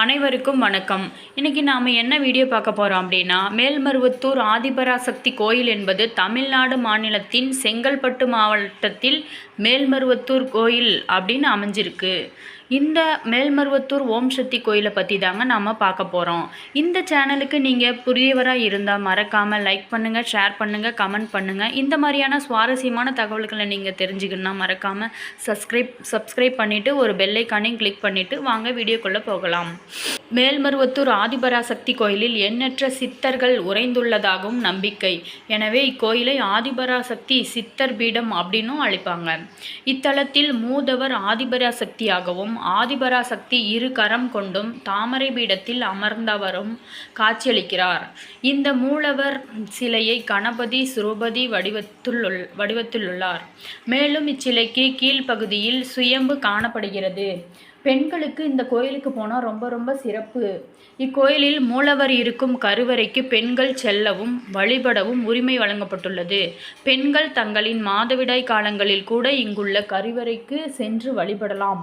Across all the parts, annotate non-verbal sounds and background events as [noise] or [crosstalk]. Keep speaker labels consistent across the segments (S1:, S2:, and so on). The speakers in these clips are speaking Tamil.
S1: அனைவருக்கும் வணக்கம். இன்றைக்கி நாம் என்ன வீடியோ பார்க்க போகிறோம் அப்படின்னா மேல்மருவத்தூர் ஆதிபராசக்தி கோயில் என்பது தமிழ்நாடு மாநிலத்தின் செங்கல்பட்டு மாவட்டத்தில் மேல்மருவத்தூர் கோயில் அப்படின்னு அமைஞ்சிருக்கு. இந்த மேல்மருவத்தூர் ஓம் சக்தி கோயிலை பற்றி தாங்க நாம் பார்க்க போகிறோம் இந்த சேனலுக்கு நீங்கள் புரியவராக இருந்தால் மறக்காமல் லைக் பண்ணுங்கள் ஷேர் பண்ணுங்கள் கமெண்ட் பண்ணுங்கள் இந்த மாதிரியான சுவாரஸ்யமான தகவல்களை நீங்கள் தெரிஞ்சுக்கணும்னா மறக்காமல் சப்ஸ்கிரைப் சப்ஸ்கிரைப் பண்ணிவிட்டு ஒரு பெல்லைக்கானையும் கிளிக் பண்ணிவிட்டு வாங்க வீடியோக்குள்ளே போகலாம். மேல்மருவத்தூர் ஆதிபராசக்தி கோயிலில் எண்ணற்ற சித்தர்கள் உறைந்துள்ளதாகவும் நம்பிக்கை. எனவே இக்கோயிலை ஆதிபராசக்தி சித்தர் பீடம் அப்படின்னும் அழைப்பாங்க. இத்தலத்தில் மூதவர் ஆதிபராசக்தியாகவும் ஆதிபராசக்தி இரு கரம் கொண்டும் தாமரை பீடத்தில் அமர்ந்தவரும் காட்சியளிக்கிறார். இந்த மூலவர் சிலையை கணபதி சுரூபதி வடிவத்துள் வடிவத்திலுள்ளார் மேலும் இச்சிலைக்கு கீழ்ப்பகுதியில் சுயம்பு காணப்படுகிறது. பெண்களுக்கு இந்த கோயிலுக்கு போனால் ரொம்ப ரொம்ப சிறப்பு. இக்கோயிலில் மூலவர் இருக்கும் கருவறைக்கு பெண்கள் செல்லவும் வழிபடவும் உரிமை வழங்கப்பட்டுள்ளது. பெண்கள் தங்களின் மாதவிடாய் காலங்களில் கூட இங்குள்ள கருவறைக்கு சென்று வழிபடலாம்.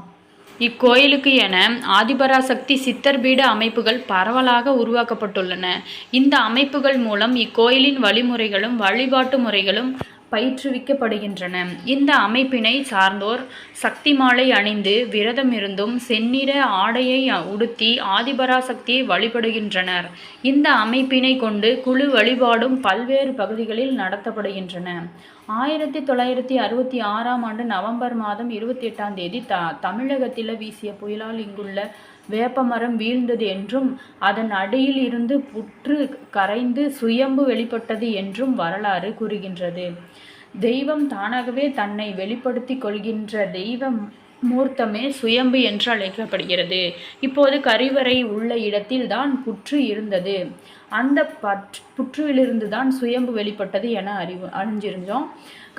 S1: இக்கோயிலுக்கு என ஆதிபராசக்தி சித்தர் பீட அமைப்புகள் பரவலாக உருவாக்கப்பட்டுள்ளன. இந்த அமைப்புகள் மூலம் இக்கோயிலின் வழிமுறைகளும் வழிபாட்டு முறைகளும் பயிற்றுவிக்கப்படுகின்றன. இந்த அமைப்பினை சார்ந்தோர் சக்தி மாலை அணிந்து விரதம் இருந்தும் செந்நிற ஆடையை உடுத்தி ஆதிபராசக்தியை வழிபடுகின்றனர். இந்த அமைப்பினை கொண்டு குழு வழிபாடும் பல்வேறு பகுதிகளில் நடத்தப்படுகின்றன. ஆயிரத்தி தொள்ளாயிரத்தி அறுபத்தி ஆறாம் ஆண்டு நவம்பர் மாதம் இருபத்தி எட்டாம் தேதி த தமிழகத்தில் வீசிய புயலால் இங்குள்ள வேப்பமரம் வீழ்ந்தது என்றும் அதன் அடியில் இருந்து புற்று கரைந்து சுயம்பு வெளிப்பட்டது என்றும் வரலாறு கூறுகின்றது. தெய்வம் தானாகவே தன்னை வெளிப்படுத்தி கொள்கின்ற தெய்வம் மூர்த்தமே சுயம்பு என்று அழைக்கப்படுகிறது. இப்போது கரிவறை உள்ள இடத்தில் தான் புற்று இருந்தது. அந்த பற் புற்றுவிலிருந்து தான் சுயம்பு வெளிப்பட்டது என அறிவு அறிஞ்சிருந்தோம்.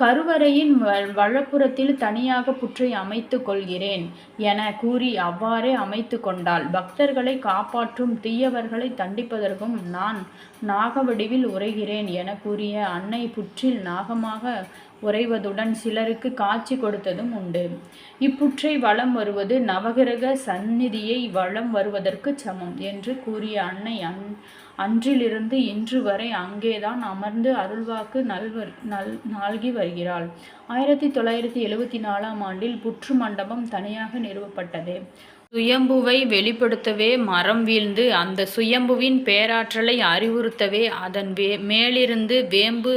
S1: கருவறையின் வலப்புறத்தில் தனியாக புற்றை அமைத்து கொள்கிறேன் என கூறி அவ்வாறே அமைத்து கொண்டாள். பக்தர்களை காப்பாற்றும் தீயவர்களை தண்டிப்பதற்கும் நான் நாகவடிவில் உரைகிறேன் என கூறிய அன்னை புற்றில் நாகமாக உறைவதுடன் சிலருக்கு காட்சி கொடுத்ததும் உண்டு. இப்புற்றை வளம் வருவது நவகிரக சந்நிதியை வளம் வருவதற்கு சமம் என்று கூறிய அன்னை அன் அன்றிலிருந்து இன்று வரை அங்கேதான் அமர்ந்து அருள்வாக்கு நல்வர் நல் நாள்கி வருகிறாள். ஆயிரத்தி தொள்ளாயிரத்தி எழுவத்தி நாலாம் ஆண்டில் புற்று மண்டபம் தனியாக நிறுவப்பட்டது. சுயம்புவை வெளிப்படுத்தவே மரம் வீழ்ந்து அந்த சுயம்புவின் பேராற்றலை அறிவுறுத்தவே அதன் வே மேலிருந்து வேம்பு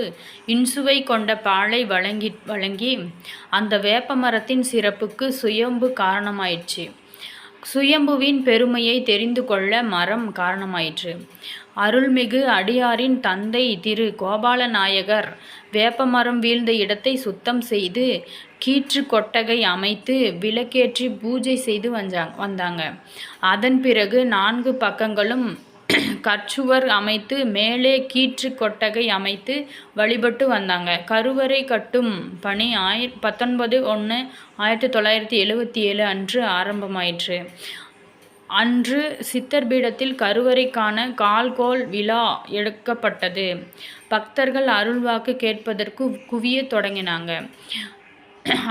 S1: இன்சுவை கொண்ட பாலை வழங்கி வழங்கி அந்த வேப்ப மரத்தின் சிறப்புக்கு சுயம்பு காரணமாயிற்று. சுயம்புவின் பெருமையை தெரிந்து கொள்ள மரம் காரணமாயிற்று. அருள்மிகு அடியாரின் தந்தை திரு கோபாலநாயகர் வேப்பமரம் வீழ்ந்த இடத்தை சுத்தம் செய்து கீற்று கொட்டகை அமைத்து விளக்கேற்றி பூஜை செய்து வந்தாங்க வந்தாங்க. அதன் பிறகு நான்கு பக்கங்களும் [clears throat] கற்சுவர் அமைத்து மேலே கீற்று கொட்டகை அமைத்து வழிபட்டு வந்தாங்க. கருவறை கட்டும் பணி ஆயிர பத்தொன்பது ஒன்று ஆயிரத்தி தொள்ளாயிரத்தி எழுவத்தி ஏழு அன்று ஆரம்பமாயிற்று. அன்று சித்தர் பீடத்தில் கருவறைக்கான கால்கோல் விழா எடுக்கப்பட்டது. பக்தர்கள் அருள்வாக்கு கேட்பதற்கு குவிய தொடங்கினாங்க.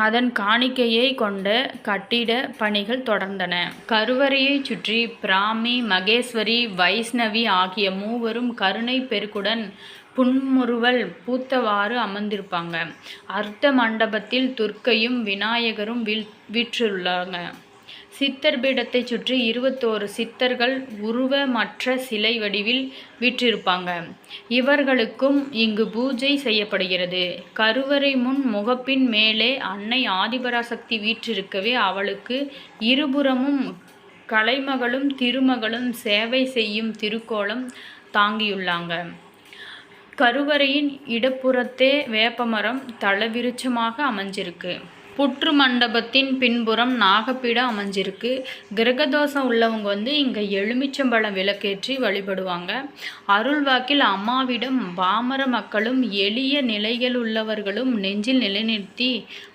S1: அதன் காணிக்கையை கொண்ட கட்டிட பணிகள் தொடர்ந்தன. கருவறையை சுற்றி பிராமி மகேஸ்வரி வைஷ்ணவி ஆகிய மூவரும் கருணை பெருக்குடன் புன்முறுவல் பூத்தவாறு அமர்ந்திருப்பாங்க. அர்த்த மண்டபத்தில் துர்க்கையும் விநாயகரும் வீழ் வீற்றுள்ளாங்க சித்தர் பீடத்தை சுற்றி இருபத்தோரு சித்தர்கள் உருவமற்ற சிலை வடிவில் விற்றிருப்பாங்க. இவர்களுக்கும் இங்கு பூஜை செய்யப்படுகிறது. கருவறை முன் முகப்பின் மேலே அன்னை ஆதிபராசக்தி வீற்றிருக்கவே அவளுக்கு இருபுறமும் கலைமகளும் திருமகளும் சேவை செய்யும் திருக்கோலம் தாங்கியுள்ளாங்க. கருவறையின் இடப்புறத்தே வேப்பமரம் தளவிருச்சமாக அமைஞ்சிருக்கு. புற்று மண்டபத்தின் பின்புறம் நாகப்பீடம் அமைஞ்சிருக்கு. கிரகதோஷம் உள்ளவங்க வந்து இங்கே எலுமிச்சம்பழம் விளக்கேற்றி வழிபடுவாங்க. அருள்வாக்கில் அம்மாவிடம் பாமர மக்களும் எளிய நிலைகள் உள்ளவர்களும் நெஞ்சில் நிலைநிறுத்தி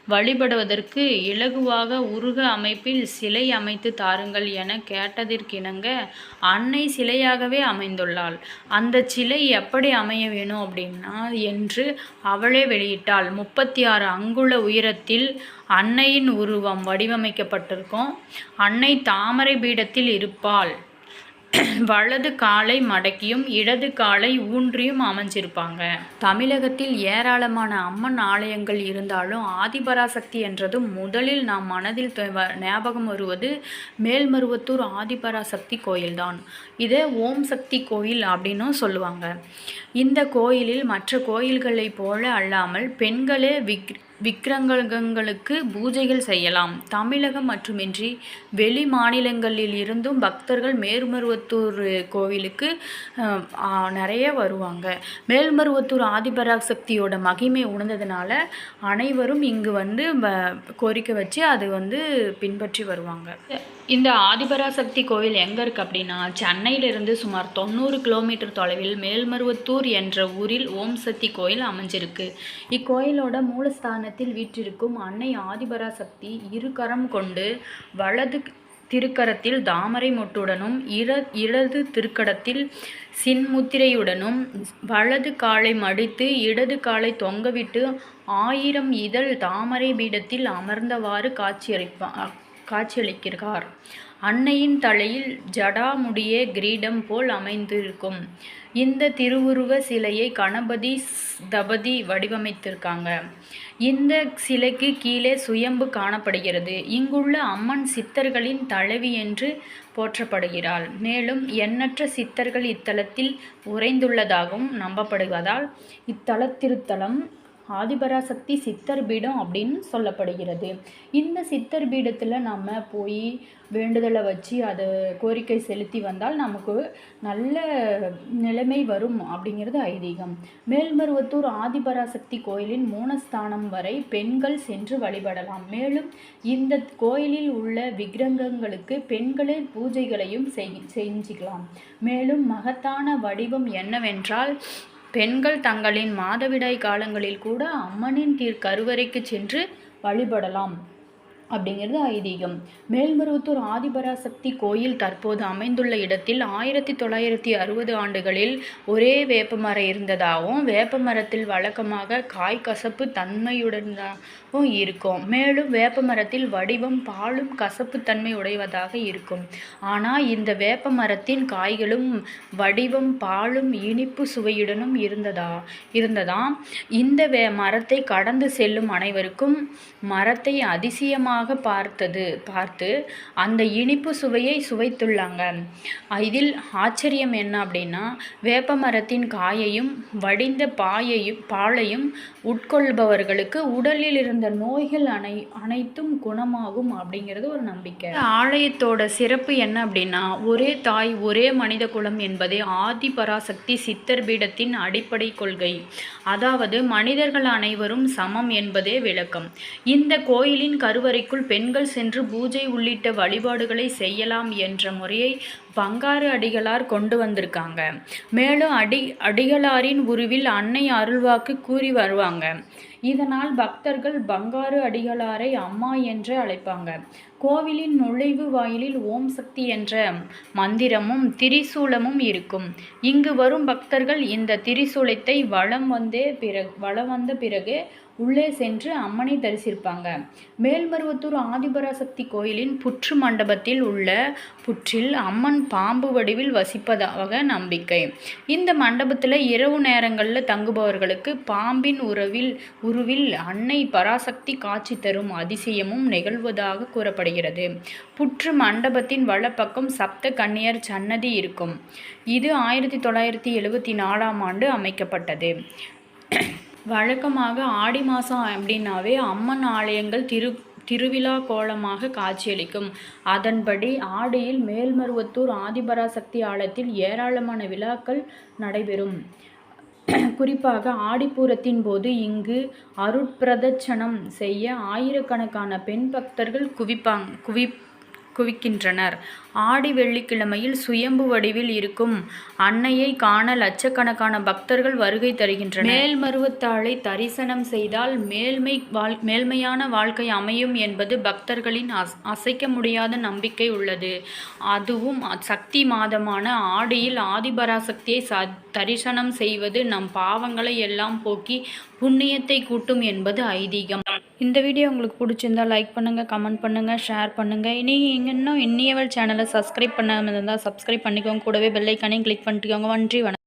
S1: வழிபடுவதற்கு இலகுவாக உருக அமைப்பில் சிலை அமைத்து தாருங்கள் என கேட்டதற்கிணங்க அன்னை சிலையாகவே அமைந்துள்ளாள். அந்த சிலை எப்படி அமைய வேணும் அப்படின்னா என்று அவளே வெளியிட்டாள். முப்பத்தி ஆறு அங்குல உயரத்தில் அன்னையின் உருவம் வடிவமைக்கப்பட்டிருக்கும். அன்னை தாமரை பீடத்தில் இருப்பாள். வலது காலை மடக்கியும் இடது காலை ஊன்றியும் அமைஞ்சிருப்பாங்க. தமிழகத்தில் ஏராளமான அம்மன் ஆலயங்கள் இருந்தாலும் ஆதிபராசக்தி என்றதும் முதலில் நாம் மனதில் ஞாபகம் வருவது மேல்மருவத்தூர் ஆதிபராசக்தி கோயில்தான். இதை ஓம் சக்தி கோயில் அப்படின்னும் சொல்லுவாங்க. இந்த கோயிலில் மற்ற கோயில்களைப் போல அல்லாமல் பெண்களே விக் விக்கிரகங்களுக்கு பூஜைகள் செய்யலாம். தமிழகம் மட்டுமின்றி வெளி மாநிலங்களில் இருந்தும் பக்தர்கள் மேல்மருவத்தூர் கோவிலுக்கு நிறைய வருவாங்க. மேல்மருவத்தூர் ஆதிபராசக்தியோட மகிமை உணர்ந்ததுனால அனைவரும் இங்கு வந்து வ- கோரிக்கை வச்சு அது வந்து பின்பற்றி வருவாங்க. இந்த ஆதிபராசக்தி கோவில் எங்கே இருக்குது அப்படின்னா சென்னையிலிருந்து சுமார் தொண்ணூறு கிலோமீட்டர் தொலைவில் மேல்மருவத்தூர் என்ற ஊரில் ஓம் சக்தி கோயில் அமைஞ்சிருக்கு. இக்கோயிலோட மூலஸ்தானத்தில் வீற்றிருக்கும் அன்னை ஆதிபராசக்தி இரு கரம் கொண்டு வலது திருக்கரத்தில் தாமரை மொட்டுடனும் இர இடது திருக்கடத்தில் சின்முத்திரையுடனும் வலது காலை மடித்து இடது காலை தொங்கவிட்டு ஆயிரம் இதழ் தாமரை பீடத்தில் அமர்ந்தவாறு காட்சியளிப்பா காட்சியளிக்கிறார். அன்னையின் தலையில் ஜடாமுடியே கிரீடம் போல் அமைந்திருக்கும். இந்த திருவுருவ சிலையை கணபதி தபதி வடிவமைத்திருக்காங்க. இந்த சிலைக்கு கீழே சுயம்பு காணப்படுகிறது. இங்குள்ள அம்மன் சித்தர்களின் தலைவி என்று போற்றப்படுகிறாள். மேலும் எண்ணற்ற சித்தர்கள் இத்தலத்தில் உறைந்துள்ளதாகவும் நம்பப்படுவதால் இத்தலத்திருத்தலம் ஆதிபராசக்தி சித்தர் பீடம் அப்படின்னு சொல்லப்படுகிறது. இந்த சித்தர் பீடத்தில் நம்ம போய் வேண்டுதலை வச்சு அதை கோரிக்கை செலுத்தி வந்தால் நமக்கு நல்ல நிலைமை வரும் அப்படிங்கிறது ஐதீகம். மேல்மருவத்தூர் ஆதிபராசக்தி கோயிலின் மூனஸ்தானம் வரை பெண்கள் சென்று வழிபடலாம். மேலும் இந்த கோயிலில் உள்ள விக்கிரகங்களுக்கு பெண்களே பூஜைகளையும் செய் செஞ்சுக்கலாம். மேலும் மகத்தான வடிவம் என்னவென்றால் பெண்கள் தங்களின் மாதவிடாய் காலங்களில் கூட அம்மனின் தீர் கருவறைக்கு சென்று வழிபடலாம். அப்படிங்கிறது ஐதீகம். மேல்மருவத்தூர் ஆதிபராசக்தி கோயில் தற்போது அமைந்துள்ள இடத்தில் ஆயிரத்தி தொள்ளாயிரத்தி அறுபது ஆண்டுகளில் ஒரே வேப்பமரம் இருந்ததாகவும் வேப்பமரத்தில் வழக்கமாக காய் கசப்பு தன்மையுடனாகவும் இருக்கும். மேலும் வேப்பமரத்தில் வடிவம் பாலும் கசப்பு தன்மை உடையவதாக இருக்கும். ஆனால் இந்த வேப்பமரத்தின் காய்களும் வடிவம் பாலும் இனிப்பு சுவையுடனும் இருந்ததா இருந்ததாம். இந்த வே மரத்தை கடந்து செல்லும் அனைவருக்கும் மரத்தை அதிசயமாக பார்த்தது பார்த்து அந்த இனிப்பு சுவையை சுவைத்துள்ளாங்க. இதில் ஆச்சரியம் என்ன அப்படின்னா வேப்ப மரத்தின் காயையும் வடிந்த பாயையும் பாலையும் உட்கொள்பவர்களுக்கு உடலில் இருந்த நோய்கள் அனை அனைத்தும் குணமாகும் அப்படிங்கிறது ஒரு நம்பிக்கை. ஆலயத்தோட சிறப்பு என்ன அப்படின்னா ஒரே தாய் ஒரே மனித குலம் என்பதே ஆதி பராசக்தி சித்தர் பீடத்தின் அடிப்படை கொள்கை. அதாவது மனிதர்கள் அனைவரும் சமம் என்பதே விளக்கம். இந்த கோயிலின் கருவறை கருவறைக்குள் பெண்கள் சென்று பூஜை உள்ளிட்ட வழிபாடுகளை செய்யலாம் என்ற முறையை பங்காரு அடிகளார் கொண்டு வந்திருக்காங்க. மேலும் அடி அடிகளாரின் உருவில் அன்னை அருள்வாக்கு கூறி வருவாங்க. இதனால் பக்தர்கள் பங்காரு அடிகளாரை அம்மா என்று அழைப்பாங்க. கோவிலின் நுழைவு வாயிலில் ஓம் சக்தி என்ற மந்திரமும் திரிசூலமும் இருக்கும். இங்கு வரும் பக்தர்கள் இந்த திரிசூலத்தை வலம் வந்தே பிறகு வலம் வந்த பிறகு உள்ளே சென்று அம்மனை தரிசிப்பாங்க. மேல்மருவத்தூர் ஆதிபராசக்தி கோயிலின் புற்று மண்டபத்தில் உள்ள புற்றில் அம்மன் பாம்பு வடிவில் வசிப்பதாக நம்பிக்கை. இந்த மண்டபத்தில் இரவு நேரங்களில் தங்குபவர்களுக்கு பாம்பின் உறவில் உருவில் அன்னை பராசக்தி காட்சி தரும் அதிசயமும் நிகழ்வதாக கூறப்படுகிறது. புற்று மண்டபத்தின் வலப்பக்கம் சப்த கன்னியர் சன்னதி இருக்கும். இது ஆயிரத்தி தொள்ளாயிரத்தி எழுபத்தி நாலாம் ஆண்டு அமைக்கப்பட்டது. வழக்கமாக ஆடி மாதம் அப்படின்னாவே அம்மன் ஆலயங்கள் திரு திருவிழா கோலமாக காட்சியளிக்கும். அதன்படி ஆடியில் மேல்மருவத்தூர் ஆதிபராசக்தி ஆலயத்தில் ஏராளமான விழாக்கள் நடைபெறும். குறிப்பாக ஆடிப்பூரத்தின் போது இங்கு அருட்பிரதட்சணம் செய்ய ஆயிரக்கணக்கான பெண் பக்தர்கள் குவிப்பாங் குவி குவிக்கின்றனர். ஆடி வெள்ளிக்கிழமையில் சுயம்பு வடிவில் இருக்கும் அன்னையை காண லட்சக்கணக்கான பக்தர்கள் வருகை தருகின்றனர். மேல்மருவத்தாளை தரிசனம் செய்தால் மேல்மை வாழ் மேல்மையான வாழ்க்கை அமையும் என்பது பக்தர்களின் அஸ் அசைக்க முடியாத நம்பிக்கை உள்ளது. அதுவும் சக்தி மாதமான ஆடியில் ஆதிபராசக்தியை ச தரிசனம் செய்வது நம் பாவங்களை எல்லாம் போக்கி புண்ணியத்தை கூட்டும் என்பது ஐதீகம். இந்த வீடியோ உங்களுக்கு பிடிச்சிருந்தா லைக் பண்ணுங்கள் கமெண்ட் பண்ணுங்கள் ஷேர் பண்ணுங்கள் இனி இன்னும் இன்னியவள் சேனலை சப்ஸ்கிரைப் பண்ணாமல் இருந்தால் சப்ஸ்கிரைப் பண்ணிக்கோங்க. கூடவே பெல்லைக்கானையும் கிளிக் பண்ணிக்கோங்க. நன்றி வணக்கம்.